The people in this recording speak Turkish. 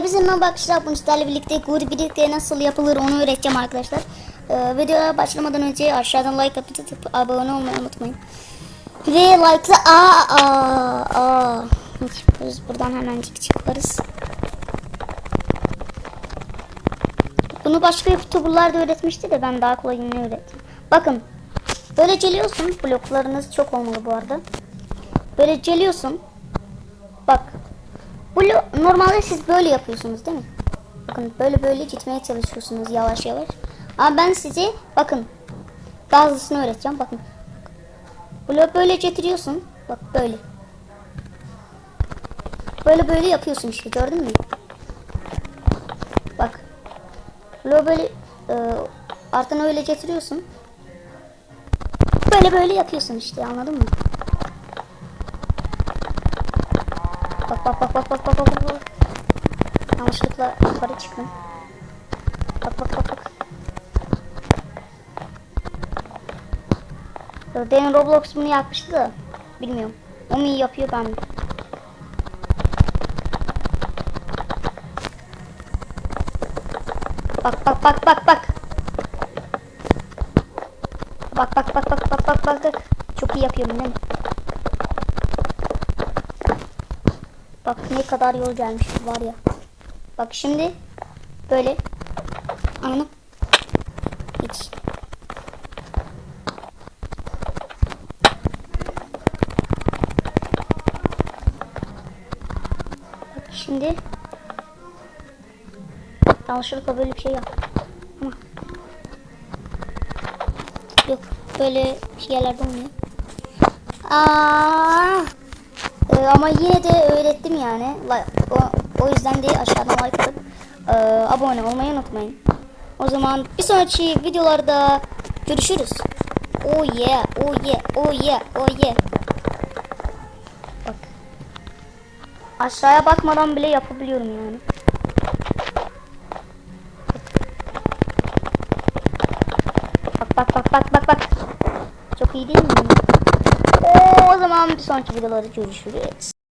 Hepinize merhaba arkadaşlar. Bugün sizlerle birlikte Good birlikte nasıl yapılır onu öğreteceğim arkadaşlar. Ee, videoya başlamadan önce aşağıdan like atıp abone olmayı unutmayın. Ve like'la aa aa aa. Biz buradan hemencik çıkarız. Bunu başka youtuberlar da öğretmişti de ben daha kolayını öğrettim. Bakın böyle geliyorsun bloklarınız çok olmalı bu arada. Böyle geliyorsun. Bak lo- normalde siz böyle yapıyorsunuz değil mi? Bakın böyle böyle gitmeye çalışıyorsunuz yavaş yavaş. Ama ben size bakın daha hızlısını öğreteceğim. Bakın. Bunu böyle getiriyorsun. Bak böyle. Böyle böyle yapıyorsun işte gördün mü? Bak. Bunu böyle e, artını öyle getiriyorsun. Böyle böyle yapıyorsun işte anladın mı? Bak bak bak bak bak bak bak. Yanlışlıkla yukarı çıktım. Bak bak bak bak. Demin Roblox bunu yapmıştı da bilmiyorum. O mu iyi yapıyor ben mi? Bak bak bak bak. Bak bak bak bak bak bak bak bak. Çok iyi yapıyorum değil mi? Bak ne kadar yol gelmiş var ya. Bak şimdi böyle anam hiç Bak şimdi yanlışlıkla böyle bir şey yap. Ama yok böyle şeyler olmuyor. Aa! Ama yine de öğrettim yani. O, o yüzden de aşağıdan like atıp e, abone olmayı unutmayın. O zaman bir sonraki videolarda görüşürüz. Oh yeah, oh yeah, oh yeah, oh yeah. Bak. Aşağıya bakmadan bile yapabiliyorum yani. Bak bak bak bak bak bak. Çok iyi değil mi? O zaman bir sonraki videolarda görüşürüz.